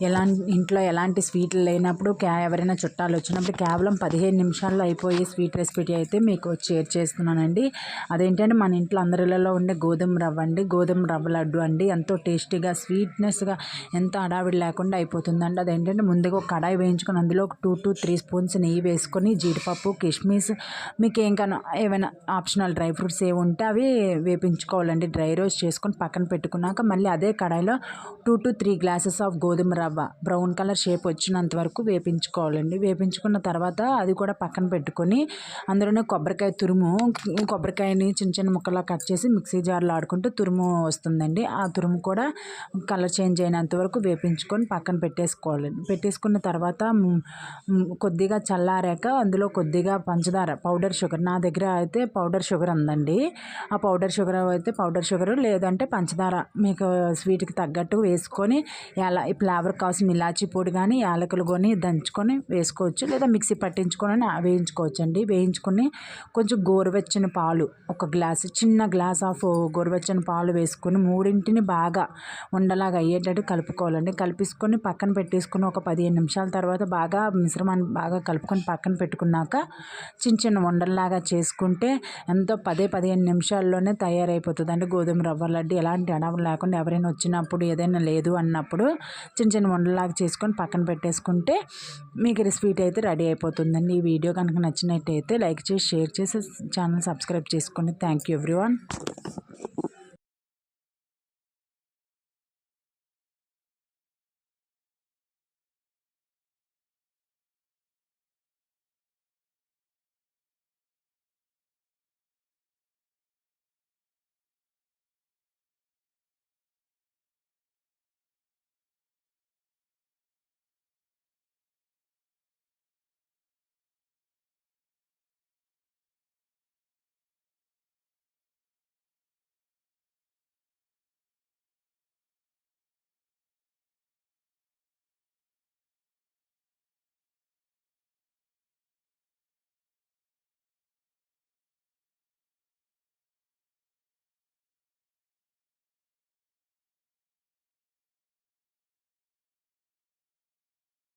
ఎలా ఇంట్లో ఎలాంటి స్వీట్లు లేనప్పుడు క్యా ఎవరైనా చుట్టాలు వచ్చినప్పుడు కేవలం పదిహేను నిమిషాల్లో అయిపోయే స్వీట్ రెసిపీ అయితే మీకు షేర్ చేస్తున్నానండి. అదేంటంటే మన ఇంట్లో అందరిలో ఉండే గోధుమ రవ్వ అండి గోధుమ రవ్వ లడ్డు అండి ఎంతో టేస్టీగా స్వీట్నెస్గా ఎంత హడావిడి లేకుండా అయిపోతుందండి. అదేంటంటే ముందుగా ఒక కడాయి వేయించుకొని అందులో ఒక టూ టు త్రీ స్పూన్స్ నెయ్యి వేసుకొని జీడిపప్పు కిస్మిస్ మీకు ఏం ఏమైనా ఆప్షనల్ డ్రై ఫ్రూట్స్ ఏవి ఉంటే అవి వేపించుకోవాలండి. డ్రై రోస్ట్ చేసుకొని పక్కన పెట్టుకున్నాక మళ్ళీ అదే కడాయిలో two to three glasses of గోధుమ రవ్వ బ్రౌన్ కలర్ షేప్ వచ్చినంత వరకు వేపించుకోవాలండి. వేపించుకున్న తర్వాత అది కూడా పక్కన పెట్టుకొని అందులోనే కొబ్బరికాయ తురుము కొబ్బరికాయని చిన్న చిన్న ముక్కలా కట్ చేసి మిక్సీ జార్లో ఆడుకుంటూ తురుము వస్తుందండి. ఆ తురుము కూడా కలర్ చేంజ్ అయినంత వరకు వేపించుకొని పక్కన పెట్టేసుకోవాలండి పెట్టేసుకున్న తర్వాత కొద్దిగా చల్లారాక అందులో కొద్దిగా పంచదార పౌడర్ షుగర్. నా దగ్గర అయితే పౌడర్ షుగర్ ఉందండి. ఆ పౌడర్ షుగర్ అయితే పౌడర్ షుగర్ లేదంటే పంచదార మీకు స్వీట్కి తగ్గట్టు వేసుకొని ఎలా ఈ ఫ్లేవర్ కోసం ఇలాచీ పొడి కానీ యాలకులు కొని దంచుకొని వేసుకోవచ్చు. లేదా మిక్సీ పట్టించుకొని వేయించుకోవచ్చు అండి వేయించుకొని కొంచెం గోరువెచ్చని పాలు ఒక గ్లాస్ చిన్న గ్లాస్ ఆఫ్ గోరువెచ్చని పాలు వేసుకొని మూడింటిని బాగా ఉండలాగా అయ్యేటట్టు కలుపుకోవాలండి. కలిపేసుకొని పక్కన పెట్టేసుకొని ఒక పదిహేను నిమిషాల తర్వాత బాగా మిశ్రమాన్ని బాగా కలుపుకొని పక్కన పెట్టుకున్నాక చిన్న చిన్న ఉండల్లాగా చేసుకుంటే ఎంతో పదే పదిహేను నిమిషాల్లోనే తయారైపోతుంది అంటే గోధుమ రవ్వ లడ్డు ఎలాంటి అడవులు లేకుండా ఎవరైనా వచ్చినప్పుడు ఏదైనా లేదు అన్నప్పుడు చిన్న చిన్న ఉండలాగా చేసుకొని పక్కన పెట్టేసుకుంటే మీకు స్వీట్ అయితే రెడీ అయిపోతుందండి. ఈ వీడియో కనుక నచ్చినట్టయితే లైక్ చేసి షేర్ చేసి ఛానల్ సబ్స్క్రైబ్ చేసుకోండి థ్యాంక్ యూ ఎవ్రీవన్.